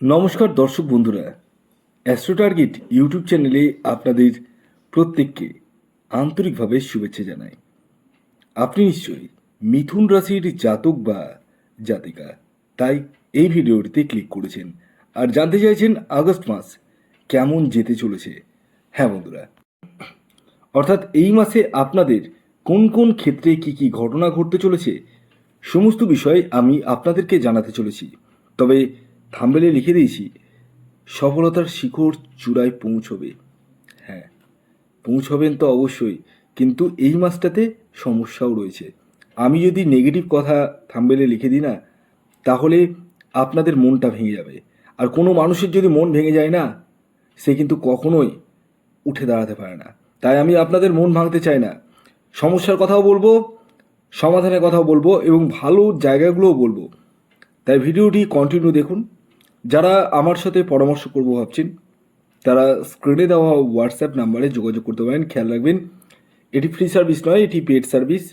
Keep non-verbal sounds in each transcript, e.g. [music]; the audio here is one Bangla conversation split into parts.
নমস্কার দর্শক বন্ধুরা অ্যাস্ট্রো টার্গেট ইউটিউব চ্যানেলে আপনাদের প্রত্যেককে আন্তরিকভাবে শুভেচ্ছা জানাই। আপনি নিশ্চয়ই মিথুন রাশির জাতক বা জাতিকা, তাই এই ভিডিওটিতে ক্লিক করেছেন আর জানতে চাইছেন আগস্ট মাস কেমন যেতে চলেছে। হ্যাঁ বন্ধুরা, অর্থাৎ এই মাসে আপনাদের কোন কোন ক্ষেত্রে কি কি ঘটনা ঘটতে চলেছে, সমস্ত বিষয় আমি আপনাদেরকে জানাতে চলেছি। তবে থাম্বেলে লিখে দিয়েছি, সফলতার শিখর চূড়ায় পৌঁছবে। হ্যাঁ পৌঁছবেন তো অবশ্যই, কিন্তু এই মাসটাতে সমস্যাও রয়েছে। আমি যদি নেগেটিভ কথা থাম্বেলে লিখে দিই না, তাহলে আপনাদের মনটা ভেঙে যাবে। আর কোনো মানুষের যদি মন ভেঙে যায় না, সে কিন্তু কখনোই উঠে দাঁড়াতে পারে না। তাই আমি আপনাদের মন ভাঙতে চাই না। সমস্যার কথাও বলব, সমাধানের কথাও বলব এবং ভালো জায়গাগুলোও বলব। তাই ভিডিওটি কন্টিনিউ দেখুন। যারা আমার সাথে পরামর্শ করব ভাবছেন, তারা স্ক্রিনে দেওয়া হোয়াটসঅ্যাপ নাম্বারে যোগাযোগ করতে পারেন, খেয়াল রাখবেন। এটি ফ্রি সার্ভিস নয়, এটি পেড সার্ভিস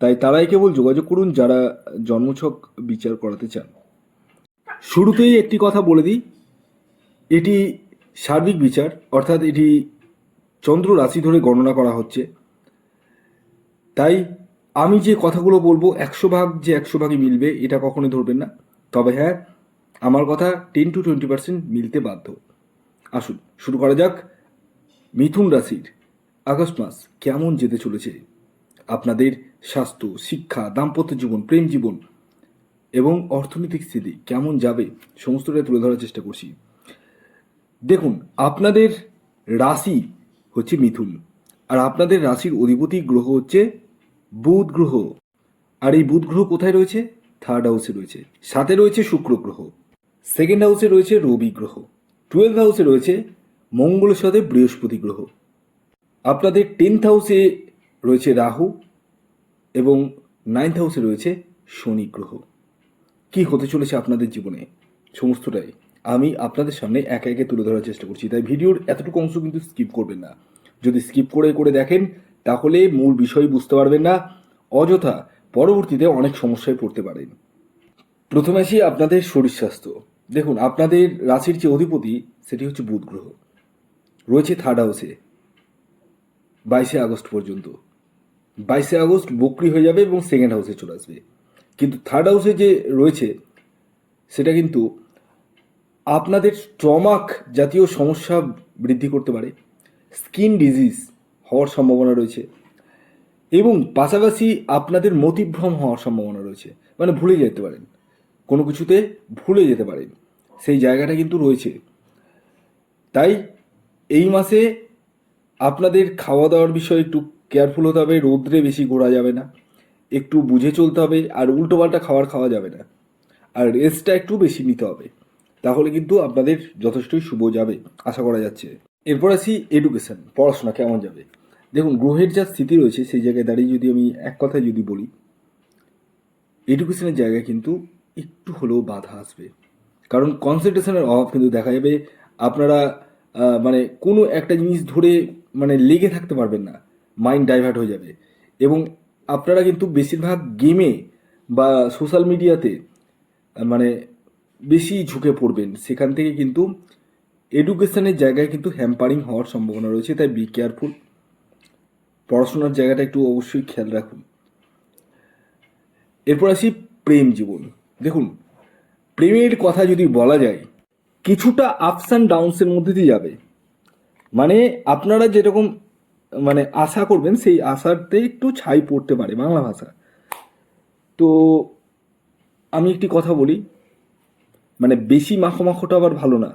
তাই তারাই কেবল যোগাযোগ করুন যারা জন্মছক বিচার করাতে চান। শুরুতেই একটি কথা বলে দিই, এটি সার্বিক বিচার, অর্থাৎ এটি চন্দ্র রাশি ধরে গণনা করা হচ্ছে। তাই আমি যে কথাগুলো বলব, একশো ভাগ যে একশো ভাগই মিলবে, এটা কখনোই ধরবেন না। তবে হ্যাঁ আমার কথা টেন টু টোয়েন্টি পার্সেন্ট মিলতে বাধ্য। আসুন, শুরু করা যাক। মিথুন রাশির আগস্ট মাস কেমন যেতে চলেছে? আপনাদের স্বাস্থ্য, শিক্ষা, দাম্পত্য জীবন, প্রেম জীবন এবং অর্থনৈতিক স্থিতি কেমন যাবে সমস্তটাই তুলে ধরার চেষ্টা করছি। দেখুন, আপনাদের রাশি হচ্ছে মিথুন আর আপনাদের রাশির অধিপতি গ্রহ হচ্ছে বুধ গ্রহ। আর এই বুধ গ্রহ কোথায় রয়েছে? থার্ড হাউসে রয়েছে। সাথে রয়েছে শুক্র গ্রহ। সেকেন্ড হাউসে রয়েছে রবি গ্রহ। টুয়েলভ হাউসে রয়েছে মঙ্গলের সাথে বৃহস্পতি গ্রহ। আপনাদের টেন্থ হাউসে রয়েছে রাহু এবং নাইন্থ হাউসে রয়েছে শনি গ্রহ। কি হতে চলেছে আপনাদের জীবনে? সমস্তটাই আমি আপনাদের সামনে একে একে তুলে ধরার চেষ্টা করছি। তাই ভিডিওর এতটুকু অংশ কিন্তু স্কিপ করবেন না। যদি স্কিপ করে করে দেখেন, তাহলে মূল বিষয় বুঝতে পারবেন না। অযথা পরবর্তীতে অনেক সমস্যায় পড়তে পারেন। প্রথমে আসি আপনাদের শরীর স্বাস্থ্য। দেখুন, আপনাদের রাশির যে অধিপতি, সেটি হচ্ছে বুধ গ্রহ। রয়েছে থার্ড হাউসে বাইশে আগস্ট পর্যন্ত। বাইশে আগস্ট বকরি হয়ে যাবে এবং সেকেন্ড হাউসে চলে আসবে। কিন্তু থার্ড হাউসে যে রয়েছে, সেটা কিন্তু আপনাদের স্টমাক জাতীয় সমস্যা বৃদ্ধি করতে পারে, স্কিন ডিজিজ হওয়ার সম্ভাবনা রয়েছে, এবং পাশাপাশি আপনাদের মতিভ্রম হওয়ার সম্ভাবনা রয়েছে। মানে ভুলে যেতে পারেন। কোনো কিছুতে ভুলে যেতে পারেন সেই জায়গাটা কিন্তু রয়েছে। তাই এই মাসে আপনাদের খাওয়া দাওয়ার বিষয়ে একটু কেয়ারফুল হতে হবে, রৌদ্রে বেশি ঘোরা যাবে না। একটু বুঝে চলতে হবে, আর উল্টোপাল্টা খাবার খাওয়া যাবে না। আর রেস্টটা একটু বেশি নিতে হবে। তাহলে কিন্তু আপনাদের যথেষ্টই শুভ যাবে, আশা করা যাচ্ছে। এরপর আসি এডুকেশান পড়াশোনা কেমন যাবে? দেখুন, গ্রহের যা স্থিতি রয়েছে, সেই জায়গায় দাঁড়িয়ে যদি আমি এক কথায় যদি বলি এডুকেশনের জায়গায় কিন্তু একটু হলেও বাধা আসবে। কারণ কনসেন্ট্রেশনের অভাব কিন্তু দেখা যাবে, আপনারা মানে কোনো একটা জিনিস ধরে মানে লেগে থাকতে পারবেন না মাইন্ড ডাইভার্ট হয়ে যাবে। এবং আপনারা কিন্তু বেশিরভাগ গেমে বা সোশ্যাল মিডিয়াতে মানে বেশি ঝুঁকে পড়বেন। সেখান থেকে কিন্তু এডুকেশনের জায়গায় কিন্তু হ্যাম্পারিং হওয়ার সম্ভাবনা রয়েছে, তাই বি কেয়ারফুল পড়াশোনার জায়গাটা একটু অবশ্যই খেয়াল রাখুন। এরপর আসি প্রেম জীবন। দেখুন, প্রেমের কথা যদি বলা যায়, কিছুটা আপস অ্যান্ড ডাউনসের মধ্যে দিয়ে যাবে। মানে আপনারা যেরকম মানে আশা করবেন, সেই আশাতে একটু ছাই পড়তে পারে বাংলা ভাষা। তো, আমি একটি কথা বলি মানে বেশি মাখো মাখোটা আবার ভালো না।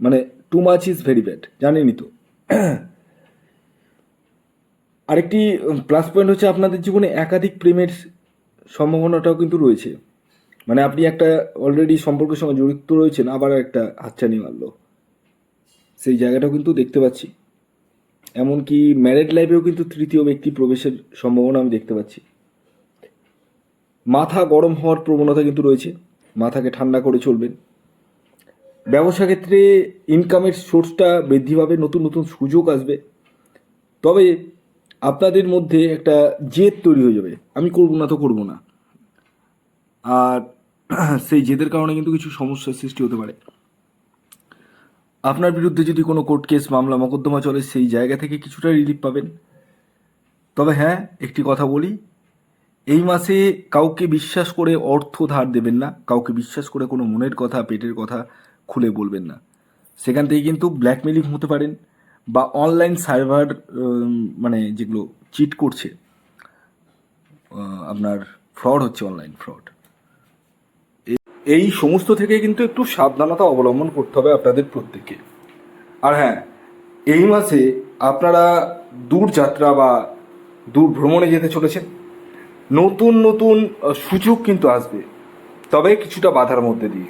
মানে too much is very bad জানেনই তো। আরেকটি প্লাস পয়েন্ট হচ্ছে আপনাদের জীবনে একাধিক প্রেমের সম্ভাবনাটাও কিন্তু রয়েছে। মানে আপনি একটা অলরেডি সম্পর্কের সঙ্গে জড়িত রয়েছেন, আবার একটা হাতছানি মারলো। সেই জায়গাটাও কিন্তু দেখতে পাচ্ছি। এমনকি ম্যারেড লাইফেও কিন্তু তৃতীয় ব্যক্তি প্রবেশের সম্ভাবনা আমি দেখতে পাচ্ছি। মাথা গরম হওয়ার প্রবণতা কিন্তু রয়েছে। মাথাকে ঠান্ডা করে চলবেন। ব্যবসা ক্ষেত্রে ইনকামের সোর্সটা বৃদ্ধি পাবে, নতুন নতুন সুযোগ আসবে। তবে আপনাদের মধ্যে একটা জেদ তৈরি হয়ে যাবে। আমি করব না তো করব না। আর [clears throat] সেই জেদের কারণে কিন্তু কিছু সমস্যার সৃষ্টি হতে পারে। আপনার বিরুদ্ধে যদি কোনো কোর্ট কেস, মামলা, মকদ্দমা চলে, সেই জায়গা থেকে কিছুটা রিলিফ পাবেন। তবে হ্যাঁ একটি কথা বলি, এই মাসে কাউকে বিশ্বাস করে অর্থ ধার দেবেন না, কাউকে বিশ্বাস করে কোনো মনের কথা, পেটের কথা খুলে বলবেন না। সেখান থেকে কিন্তু ব্ল্যাকমেলিং হতে পারেন। বা অনলাইন সার্ভার মানে যেগুলো চিট করছে আপনার ফ্রড হচ্ছে অনলাইন ফ্রড এই সমস্ত থেকে কিন্তু একটু সাবধানতা অবলম্বন করতে হবে আপনাদের প্রত্যেককে। আর হ্যাঁ এই মাসে আপনারা দূর যাত্রা বা দূর ভ্রমণে যেতে চলেছেন, নতুন নতুন সুযোগ কিন্তু আসবে। তবে কিছুটা বাধার মধ্যে দিয়ে।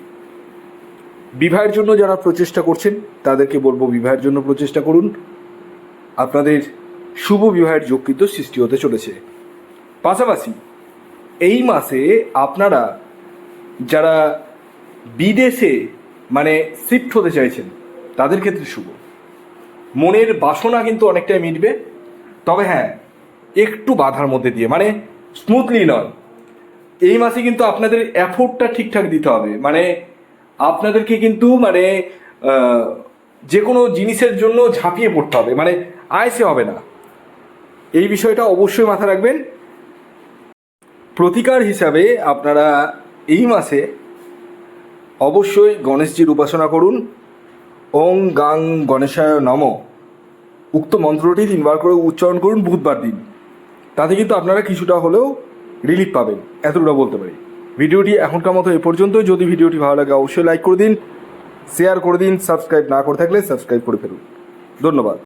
বিবাহের জন্য যারা প্রচেষ্টা করছেন, তাদেরকে বলব বিবাহের জন্য প্রচেষ্টা করুন। আপনাদের শুভ বিবাহের যোগ কিন্তু সৃষ্টি হতে চলেছে। পাশাপাশি এই মাসে আপনারা যারা বিদেশে মানে শিফট হতে চাইছেন, তাদের ক্ষেত্রে শুভ। মনের বাসনা কিন্তু অনেকটাই মিটবে। তবে হ্যাঁ একটু বাধার মধ্যে দিয়ে মানে স্মুথলি নয়। এই মাসে কিন্তু আপনাদের অ্যাফোর্টটা ঠিকঠাক দিতে হবে। মানে আপনাদেরকে কিন্তু মানে যে কোনো জিনিসের জন্য ঝাঁপিয়ে পড়তে হবে মানে আয়সে হবে না। এই বিষয়টা অবশ্যই মাথায় রাখবেন। প্রতিকার হিসাবে আপনারা এই মাসে অবশ্যই গণেশজির উপাসনা করুন। ওং গাং গণেশায় নম। উক্ত মন্ত্রটি তিনবার করে উচ্চারণ করুন, বুধবার দিন। তাতে কিন্তু আপনারা কিছুটা হলেও রিলিফ পাবেন এতটুকু বলতে পারি। ভিডিওটি এখনকার মতো এ পর্যন্ত যদি ভিডিওটি ভালো লাগে, অবশ্যই লাইক করে দিন শেয়ার করে দিন সাবস্ক্রাইব না করে থাকলে সাবস্ক্রাইব করে ফেলুন। ধন্যবাদ।